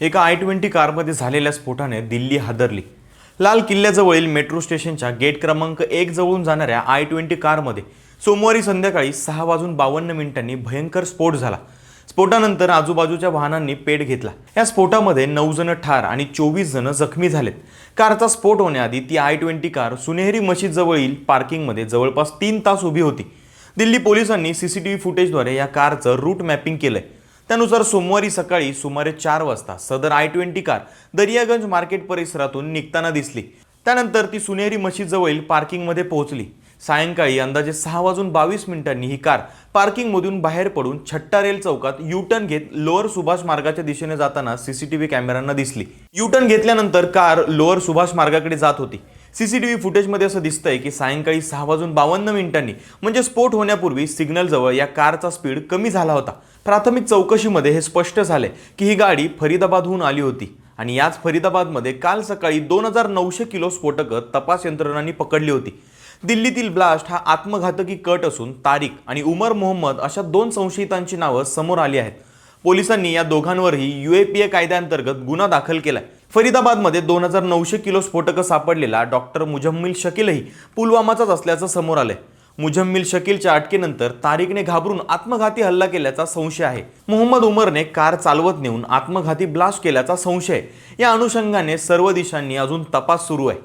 एका I twenty कारमध्ये झालेल्या स्फोटाने दिल्ली हादरली. लाल किल्ल्याजवळील मेट्रो स्टेशनच्या गेट क्रमांक एक जवळून जाणाऱ्या आय ट्वेंटी कारमध्ये सोमवारी संध्याकाळी सहा वाजून बावन्न मिनिटांनी भयंकर स्फोट झाला. स्फोटानंतर आजूबाजूच्या वाहनांनी पेट घेतला. या स्फोटामध्ये नऊ जण ठार आणि चोवीस जण जखमी झालेत. कारचा स्फोट होण्याआधी ती आय ट्वेंटी कार सुनेहरी मशीदजवळील पार्किंगमध्ये जवळपास तीन तास उभी होती. दिल्ली पोलिसांनी सीसीटीव्ही फुटेजद्वारे या कारचं रूट मॅपिंग केलंय. त्यानुसार सोमवारी सकाळी सुमारे चार वाजता सदर i twenty car Daryaganj market परिसरातून निघताना दिसली. त्यानंतर ती सुनेरी मशीदजवळील पार्किंगमध्ये पोहोचली. सायंकाळी अंदाजे सहा वाजून बावीस मिनिटांनी ही कार पार्किंगमधून बाहेर पडून छट्टा रेल चौकात युटर्न घेत लोअर सुभाष मार्गाच्या दिशेने जाताना सीसीटीव्ही कॅमेऱ्यांना दिसली. युटर्न घेतल्यानंतर कार लोअर सुभाष मार्गाकडे जात होती. सी सी टी व्ही फुटेजमध्ये असं दिसतंय की सायंकाळी सहा वाजून बावन्न मिनिटांनी म्हणजे स्फोट होण्यापूर्वी सिग्नलजवळ या कारचा स्पीड कमी झाला होता. प्राथमिक चौकशीमध्ये हे स्पष्ट झाले की ही गाडी फरीदाबादहून आली होती. आणि याच फरीदाबादमध्ये काल सकाळी दोन हजार नऊशे किलो स्फोटकं तपास यंत्रणांनी पकडली होती. दिल्लीतील ब्लास्ट हा आत्मघातकी कट असून तारिक आणि उमर मोहम्मद अशा दोन संशयितांची नावं समोर आली आहेत. पोलिसांनी या दोघांवरही यू ए कायद्याअंतर्गत गुन्हा दाखल केलाय. फरीदाबादमध्ये दोन हजार नऊशे किलो स्फोटकं सापडलेला डॉक्टर मुजम्मिल शकीलही पुलवामाचाच असल्याचं समोर आलंय. मुजम्मिल शकीलच्या अटकेनंतर तारिकने घाबरून आत्मघाती हल्ला केल्याचा संशय आहे. मोहम्मद उमरने कार चालवत नेऊन आत्मघाती ब्लास्ट केल्याचा संशय या अनुषंगाने सर्व दिशांनी अजून तपास सुरू आहे.